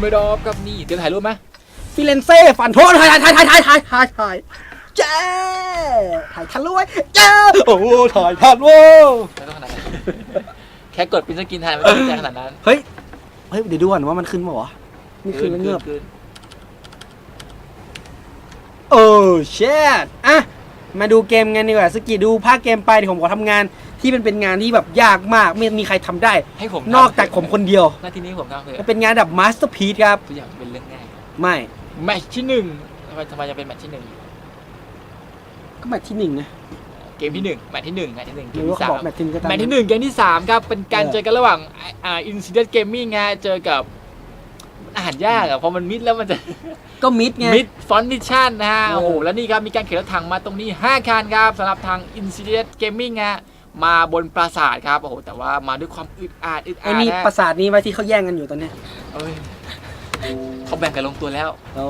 ไม่ดอบครับนี่เดี๋ยวถ่ายรูปไหมฟิเลนเซ่ฟันโทษถ่ายถ่ายถ่ายถ่ายถ่ายถ่ายถ่ายเจ้ถ่ายทันด้วยเจ้โอ้ถ่ายทันว้ไม่ต้องขนาดนั้นแค่กดเป็นสกินถ่ายไม่ต้องใจขนาดนั้นเฮ้ยเฮ้ยเดี๋ยวดูก่อนว่ามันขึ้นป่าวะนี่ขึ้นแล้วเงือบขึ้นเออเชดอะมาดูเกมกันดีกว่าสกิดูภาคเกมไปเดี๋ยวผมขอทำงาน ที่มันเป็นงานที่แบบยากมากไม่มีใครทำได้ ให้ผมนอกจากผมคนเดียว หน้าที่นี้ผมทำเลยมันเป็นงานแบบมาสเตอร์พี e ครับ ทุกอย่างเป็นเรื่องง่ายไม่แมตช์ที่หนึ่งทำไมทำไมจะเป็นแมตช์ที่หนึ่งก็แมตช์ที่หนึ่งนะเกมที่หนึ่งแมตช์ที่หนึ่งแมตช์ที่หนึ่งหเกรืมอว่าที่เขาสาบอกมแมตช์ที่หนึ่งก็ตาม แมตช์ที่หนึ่งเกมที่สามครับ เป็นการเออ เจอกันระหว่างอ่าอินซิเดนต์เกมมิ่งไงเจอกับอ่านยากอะพอมันมิดแล้วมันจะ ก็มิดไง มิดฟอนดิชันนะฮะ เออ โอ้โห แล้วนี่ครับ มีการเข็นรถถังมาตรงนี้ 5 คันครับสำหรับทาง Insidious Gaming ฮะ มาบนปราสาทครับโอ้โหแต่ว่ามาด้วยความอึดอัดอึดไอ้อัดนี่นะประสาทนี้ไว้ที่เขาแย่งกันอยู่ตอนเนี้ยเอ้ยเขาแบ่งกันลงตัวแล้วอ๋อ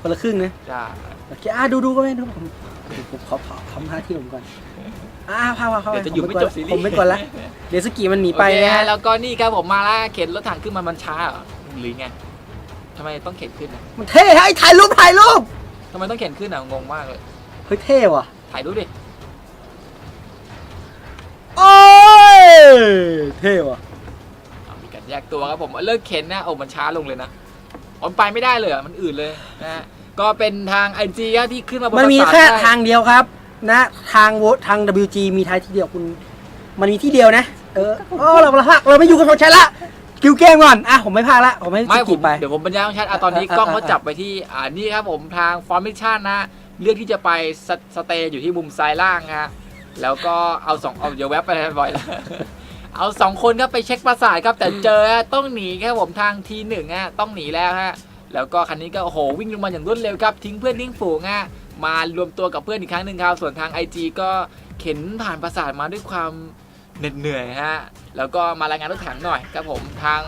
คนละครึ่งนะจ้าโอเคอะดูดูก็ไม่ดูผมผมขอขอทำหน้าที่ผมก่อนอ่าพาพาเข้าไปเดี๋ยวจะอยู่ไม่จบซีรีส์ผมไม่กวนละเดี๋ยวสกีมันหนีไปโอเคนะฮะฮะแล้วก็นี่ครับผมมาแล้วเข็นรถถังขึ้นมามันช้าเหรอหรือไงทำไมต้องเข็นขึ้นอะมันเท่ฮะไอ้ถ่ายรูปถ่ายรูปทำไมต้องเข็นขึ้นอะงงมากเลยเฮ้ยเท่ว่ะถ่ายรูปดิ โอ้ยเท่ว่ะอะมีการแยกตัวครับผมเลิกเข็นนะโอ้มันช้าลงเลยนะอ๋อมันไปไม่ได้เลยเหรอมันอืดเลยนะฮะก็เป็นทางไอจีที่ขึ้นมาบนมันมีปราสาทแค่ได้ทางเดียวครับ นะทางโวทาง WG มีท้ายที่เดียวคุณ มันมีที่เดียวนะ เออโอ้เราเราพากเราไม่อยู่กับคนใช้ละคิวเกมก่อนอะผมไม่พากละผมไม่ไม่สผกิมปไป เดี๋ยวผมบรรยายของชัดอะตอนนี้อะอะกล้องเขาอะจับไปที่อ่านี่ครับผมทางฟอร์มิชันนะเลือกที่จะไปสสเตย์อยู่ที่มุมซ้ายล่างฮะ แล้วก็เอาสองเอาเดี๋ยวแวบไปบ่อยแล้วเอาสองคนครับไปเช็คประสาทครับ แต่เจอฮะต้องหนีครับผมทางทีหนึ่งฮะต้องหนีแล้วฮะแล้วก็คันนี้ก็โอ้โหวิ่งลงมาอย่างรวดเร็วครับ ทิ้งเพื่อนทิ้งฝูงฮะมารวมตัวกับเพื่อนอีกครั้งหนึ่งครับ ส่วนทาง IG ก็เข็นผ่านประสาทมาด้วยความเหน็ดเหนื่อยฮะแล้วก็มารายงานรถถังหน่อยครับผมทาง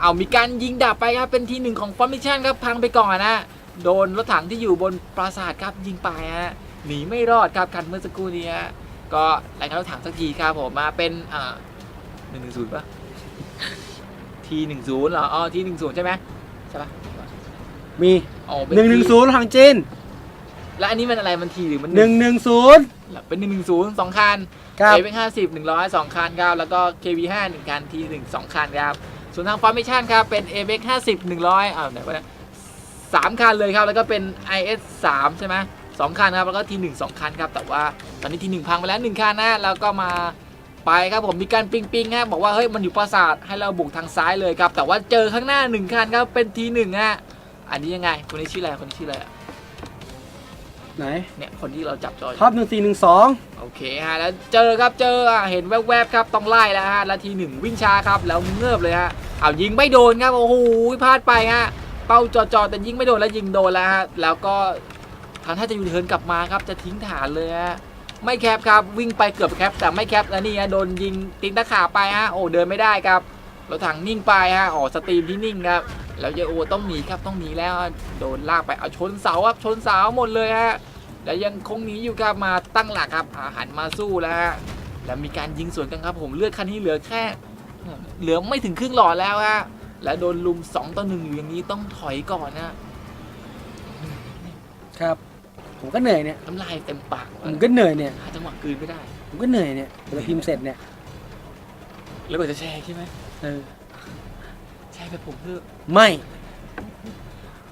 เอามีการยิงดาบไปครับเป็นทีหนึ่งของฟอร์มิชันครับพังไปก่อนนะโดนรถถังที่อยู่บนปราสาทครับยิงไปฮะหนีไม่รอดครับคันเมื่อสักครู่นี้ฮะ ก็รายงานรถถังสักทีครับผมมาเป็นอ่าหนึ่งหนึ่งศูนย์ป่ะทีหนึ่งศูนย์เหรออ๋อทีหนึ่งศูนย์ใช่ไหมใช่ป่ะมีอ๋อเป็หนึ่งหนึ่งศูนย์ทางจีนแล้วอันนี้มันอะไรมันทีหรือมันหนึ่งหนึ่งศูนย์เป็นหนึ่งหนึ่งศูนย์สองคันครับเอเป็นห้าสิบหนึ่งร้อยสองคันครับแล้วก็ KV ห้าหนึ่งคันทีหนึ่งสองคันครับส่วนทางฟอร์ม a ชันครับเป็น a b x ห้าสิบหนึ่งร้อยอ้าวไหนวะเนี่ยสามคันเลยครับแล้วก็เป็น IS สามใช่ไหม สองคันครับแล้วก็ทีหนึ่งสองคันครับแต่ว่าตอนนี้ทีหนึ่งพังไปแล้วหนึ่งคันนะแล้วก็มาไปครับผมมีการปิงปิงฮะบอกว่าเฮ้ยมันอยู่ปราสาทให้เราบุกทางซ้ายเลยครับแต่ว่าเจอข้างหน้าหนึ่งคันครับเป็นทีหนึ่งฮะอันนี้ยังไงคนนี้ชื่ออะไรคนนี้ชื่ออะไรอะไหนเนี่ยคนที่เราจับจออยู่ท็อปหนึ่งสี่หนึ่งสองโอเคฮะแล้วเจอครับเจออะเห็นแวบๆครับต้องไล่แล้วฮะแล้วทีหนึ่งวิ่งช้าครับแล้วเงือบเลยฮะเอายิงไม่โดนครับโอ้โหพลาดไปฮะเป้าจอๆแต่ยิงไม่โดนแล้วยิงโดนแล้วฮะแล้วก็ ทางท่าจะยูเทิร์นกลับมาครับจะทิ้งฐานเลยฮะไม่แคปครับวิ่งไปเกือบแคปแต่ไม่แคปแล้วนี่ฮะโดนยิงติงตะขาไปฮะโอ้เดินไม่ได้ครับรถถังนิ่งไปฮะอ๋อสตรีมที่นิ่งครับแล้วเยโอต้องหนีครับต้องหนีแล้วโดนลากไปเอาชนเสาครับชนเสาหมดเลยฮะแล้วยังคงหนีอยู่ครับมาตั้งหลักครับอาหันมาสู้แล้วฮะแล้วมีการยิงสวนกันครับผมเลือดคันนี้เหลือแค่ เหลือไม่ถึงครึ่งหลอดแล้วฮะแล้วโดนลุม2ต่อหนึ่งอยู่อย่างนี้ต้องถอยก่อนนะครับ ผมก็เหนื่อยเนี่ยน้ำลายเต็มปากผมก็เหนื่อยเนี่ยหาจังหวะกลืนไม่ได้ ผมก็เหนื่อยเนี่ยเวลาพิมพ์เสร็จเนี่ยแล้วก็จะแชร์ใช่ไหมเออแชร์ไปผมเพื่อไม่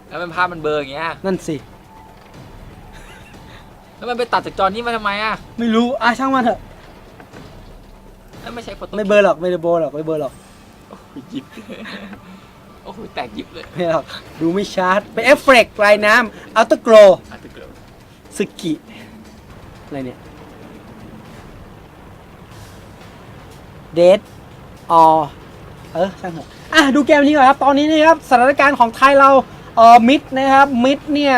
แล้วมันภาพมันเบลอร์อย่างเงี้ยนั่นสิ แล้วมันไปตัดจากจอนี้มาทำไมอะไม่รู้อะช่างมันเถอะแล้วไม่ใช่โฟโต้ไม่เบลอร์หรอกไม่ได้เบลอร์หรอกไม่เบลอร์หรอกโอ้โหหยิบโอ้โหแตกหยิบเลยไม่หรอกดูไม่ชัดเป็นเอฟเฟกต์ลายน้ำอัลตโกรอาจจะเกิด สกิ อะไรเนี่ย เดทออเออ ช่างเถอะอะ ดูเกมนี้ก่อนครับ ตอนนี้นะครับสถานการณ์ของไทยเรา เออมิดนะครับ มิดเนี่ย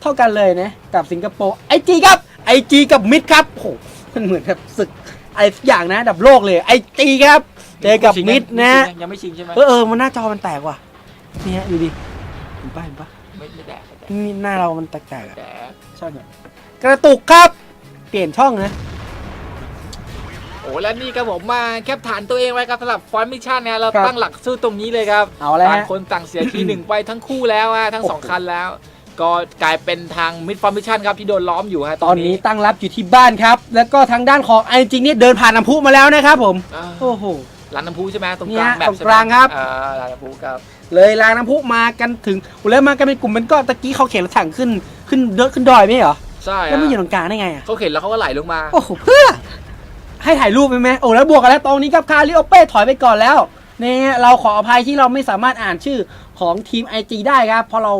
เท่ากันเลยนะ กับสิงคโปร์ไอจีครับไอจีกับมิดครับโอ้โหมันเหมือนแบบศึกอะไรสักอย่างนะดับโลกเลยไอจีครับ เจอกับมิดนะ ยังไม่ชิงใช่ไหมเออเออมันหน้าจอมันแตกว่ะ นี่ฮะดูดิเห็นปะเห็นปะ นี่หน้าเรามันแตกๆอะแตกช่องเนี่ยกระตุกครับ เปลี่ยนช่องนะ โอ้แล้วนี่ครับผมมาแคปฐานตัวเองไว้ครับสำหรับฟอนมิชชั่นเนี่ยเราครับตั้งหลักสู้ตรงนี้เลยครับเอาแล้วต่างฮะคนต่างเสียทีหนึ่งไปทั้งคู่แล้วฮะทั้งสองโอ้โหคันแล้ว ก็กลายเป็นทางมิดฟอร์มิชชั่นครับที่โดนล้อมอยู่ฮะตอนนี้ตั้งรับอยู่ที่บ้านครับ แล้วก็ทางด้านของไอจริงเนี่ยเดินผ่านน้ำพุมาแล้วนะครับผม อ่าโอ้โห ร้านน้ำพุใช่ไหมตรงเนี่กยลางแบบตรงกลางครับ อ่าร้านน้ำพุครับ เลยรางน้ำพุมากันถึงแล้วมากันเป็นกลุ่มเป็นก้อนตะกี้เขาเข็นรถถังขึ้นขึ้นเดินขึ้นดอยไม่เหรอใช่แล้วไม่อยู่ฮะตรงกลางได้ไงอะเขาเห็นแล้วเขาก็ไหลลงมาโอ้โหเพื่อให้ถ่ายรูปไหมไหมโอ้แล้วบวกกันแล้วตรงนี้ครับคาริโอเป้ถอยไปก่อนแล้วเนี่ยเราขออภัยที่เราไม่สามารถอ่านชื่อของทีม IG ได้ครับเพราะเรา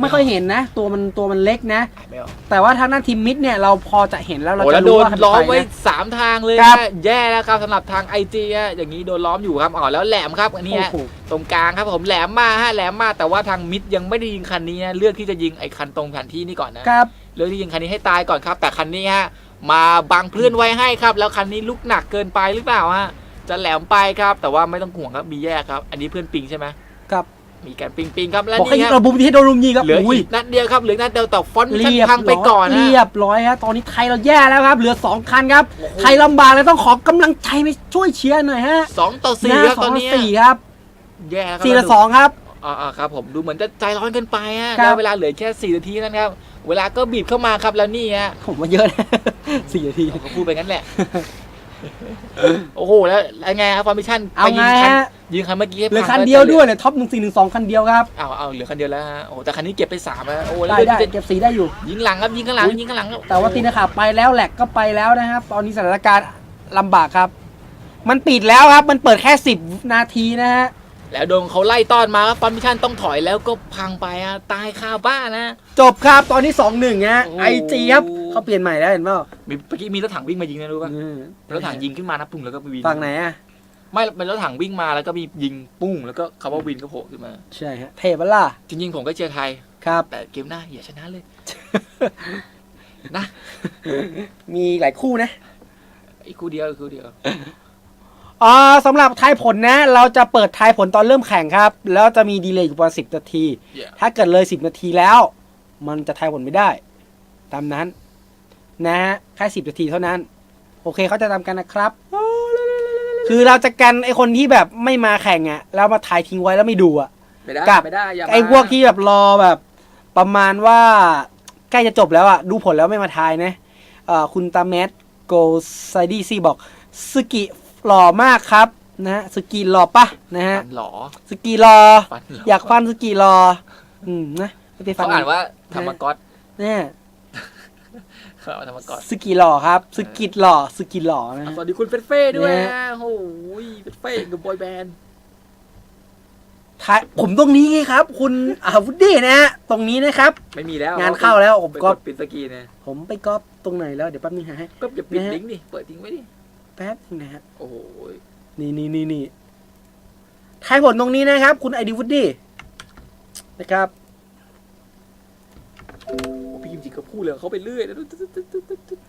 ไม่ค่อยเห็นนะ ตัวมันตัวมันเล็กนะ ไม่ออกแต่ว่าทางด้านทีมมิดเนี่ยเราพอจะเห็นแล้วเราโอ้จะแล้วโดรู้นว่าล้อมไว้ใครนะสามทางเลยครับ ฮะแย่แล้วครับสำหรับทางไอจีอย่างนี้โดนล้อมอยู่ครับอ๋อแล้วแหลมครับอันนี้โอ้ฮะ โห ตรงกลางครับผมแหลมมาฮะแหลมมาแต่ว่าทางมิดยังไม่ได้ยิงคันนี้นะเลือกที่จะยิงไอ้คันตรงแผนที่นี่ก่อนนะครับ เลือกที่ยิงคันนี้ให้ตายก่อนครับ แต่คันนี้ฮะมาบังเพื่อนไว้ให้ครับ แล้วคันนี้ลุกหนักเกินไปหรือเปล่าฮะจะแหลมไปครับ แต่ว่าไม่ต้องห่วงครับมีแยกครับ อันนี้เพื่อนปิงใช่ไหมครับ มีการปิงปิงครับแล้วบอกให้นี่ยิงฮะระบุมที่ให้โดนรุมยิงครับเหลืออุ้ย อีกนัดเดียวครับเหลืออกนัดเดียวแต่ฟอนต์มันเรียบพังไปก่อนนะ เรียบร้อยฮะตอนนี้ไทยเราแย่แล้วครับ เหลือ 2 คันครับ โอ้โห ไทยลำบากเลยต้องขอกำลังใจไปช่วยเชียร์หน่อยฮะสองต่อสี่นะครับสตออนงนี้สี่ครับแย่ครับสี่ละสองครับ อ่าอ่าครับผมดูเหมือนจะใจร้อนเกินไปฮะครับ แล้วเวลาเหลือแค่สี่นาทีนั่นครับ เวลาก็บีบเข้ามาครับแล้วนี่ฮะผมว่าเยอะนะ สี่นาที ผมก็พูดไปงั้นแหละ โอ้โหแล้วแล้วไงครับฟอร์มิชั่นเอาไงฮะ ยิงคันเมื่อกี้ให้เหลือพังคันแล้เดียวจะหลือด้วยเนี่ยท็อปหนึ่งสี่หนึ่งสองคันเดียวครับ เอาเอาเหลือคันเดียวแล้วฮะโอ้โหแต่คันนี้เก็บไปสามแล้วโอ้แล้วได้ได้เดี๋ยวเก็บสีได้อยู่ ยิงหลังครับยิงข้างหลังอุ๊ยยิงข้างหลังครับแต่ว่าตีนะครับไปแล้วแหลกก็ไปแล้วนะครับ ตอนนี้สถานการณ์ลำบากครับ มันปิดแล้วครับ มันเปิดแค่สิบนาทีนะฮะแล้วโดนเขาไล่ต้อนมาครับฟอร์มิชั่นต้องถอยแล้วก็พังไปฮะตายคาบ้านนะจบครับตอนนี้สองหนึ่งฮะโอ้ไอจีครับ เขาเปลี่ยนใหม่แล้วเห็นเปล่ามีเมื่อกี้มีรถถังวิ่งมายิงนะรู้ป่ะอืมรถถังยิงขึ้นมานะปุ่งแล้วก็วินฝั่งไหนอะ ไม่เป็นรถถังวิ่งมาแล้วก็มียิงปุ้งแล้วก็คำว่าวินก็โผล่ขึ้นมา ใช่ฮะเทปะล่ะจริงๆผมก็เชียร์ไทย ครับ แต่เกมหน้าอย่าชนะเลยนะมีหลายคู่นะ อีกคู่เดียวอีกคู่เดียว อ่าสำหรับทายผลนะ เราจะเปิดทายผลตอนเริ่มแข่งครับ แล้วจะมีดีเลย์อยู่ประมาณสิบนาที Yeah ถ้าเกิดเลยสิบนาทีแล้ว มันจะทายผลไม่ได้ ตามนั้น นะฮะแค่สิบนาทีเท่านั้น โอเคเขาจะทำกันนะครับ คือเราจะกันไอคนที่แบบไม่มาแข่งอะ่ะแล้วมาถ่ายทิ้งไว้แล้วไม่ดูอะ่ะ ไม่ได้กับ ไม่ได้อย่ามาไอพวกที่แบบรอแบบ ประมาณว่าใกล้จะจบแล้วอะ่ะ ดูผลแล้วไม่มาทายนะเอ่อคุณตาเมสโกไซดีซีบอกสกิหล่อมากครับนะฮะสกิหล่อปะนะฮะฟันหลอสกีหล่อฟันหลออยากฟันสกีหล่ออืมนะไม่ไปฟัเขาอ่านว่าธรรมก๊อตเนี่ย เขาอ่านว่าธรรมก๊อตสกีหล่อครับสกิดหล่อสกิดหล่อนะอะฮะสวัสดีคุณเฟสเฟ่ด้วยเนี่ยนะ โอ้ยเฟสเฟ่กับบอยแบนด์ท้ายผมตรงนี้ไงครับ คุณอาวุธดีนะฮะตรงนี้นะครับ ไม่มีแล้วงานเข้าแล้วผมไปก็กดปิดสกรีนเนี่ยผมไปก๊อปตรงไหนแล้วเดี๋ยวแป๊บนึงหาให้ ก็อย่าปิดนะฮะ ลิงก์ดิเปิดทิ้งไว้ดิแป๊บนึงนะฮะโอ้โหนี่นี่นี่นี่ทายผลตรงนี้นะครับ คุณไอดีวุฒดีนะครับ พี่กิมจิก็พูดเลยเขาไปเรื่อยนะ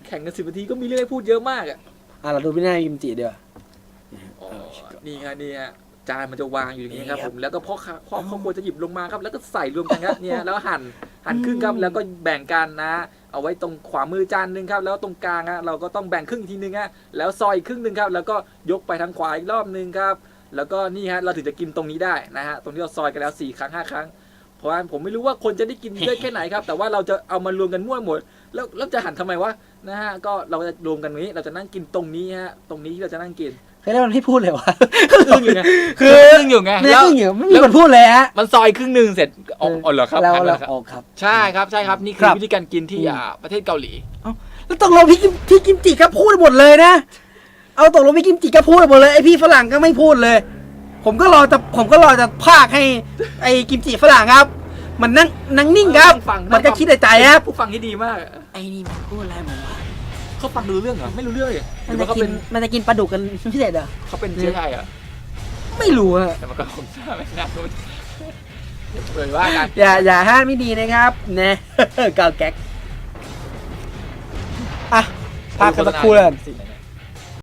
แข่งกันสิบนาทีก็มีเรื่องให้พูดเยอะมากอะอะเราดูพี่หน้ายิมจิเดี๋ยวอ๋อนี่ฮะนี่ฮะจานมันจะวางอยู่อย่างนี้ครับนี่คผรับมแล้วก็พ่อค้าพ่อเขาควรจะหยิบลงมาครับ แล้วก็ใส่รวมกันครับเนี่ยแล้วหั่นหั่นครึ่งครับแล้วก็แบ่งกันนะ เอาไว้ตรงขวามือจานหนึ่งครับ แล้วตรงกลางฮะเราก็ต้องแบ่งครึ่งอีกทีนึงฮะแล้วซอยอีกครึ่งหนึ่งครับ แล้วก็ยกไปทางขวาอีกรอบหนึ่งครับ แล้วก็นี่ฮะเราถึงจะกินตรงนี้ได้นะฮะตรงที่เราซอยกันแล้วสี่ครั้งห้าครั้ง เพราะว่าผมไม่รู้ว่าคนจะได้กินเยอะแค่ไหนครับ แต่ว่าเราจะเอามารวมกันมั่วหมด แล้วแล้วจะหั่นทำไมวะนะฮะก็เราจะรวมกันตรงนี้ เราจะนั่งกินตรงนี้ฮะตรงนี้ที่เราจะนั่งกินเคยได้มันไม่พูดเลยวะอึ้งอยู่ไงคืออึ้งอยู่ไงไม่แล้วได้อยู่ไม่มีคนพูดเลยฮะมันซอยครึ่งหนึ่งเสร็จอ๋ออ๋อเหรอครับเราหั่นเราแล้วครับออกครับ ใช่ครับใช่ครับนี่คืครัอบวิธีการกินที่อืมอ่าประเทศเกาหลีแล้วตกลงพี่กิมพี่กิมจิก็พูดหมดเลยนะ เอาตกลงพี่กิมจิก็พูดหมดเลยไอพี่ฝรั่งก็ไม่พูดเลย ผมก็รอจะผมก็รอจะพากให้ไอกิมจิฝรั่งครับ มันนั่งนั่งนิ่งครับนั่งฟังมันก็คิดในใจครับผู้ฟังที่ดีมาก ไอนี่มันพูดอะไรผมวะเขาฟังดูเรื่องเหรอไม่รู้เรื่องเลยหมัรืนอจะว่าเขากิเป็นนมันจะกินปลาดุกกันพิเศษเหรอเขาเป็นเชื้อไทยเหรอะไม่รู้อะแต่มันก็คงทราบไม่น่ารู้เปิดว่ากันอย่าอย่าห้ามไม่ดีนะครับเนะกาวแก๊กอะพากันสักครู่เลยสิ่งไหนเนี่ย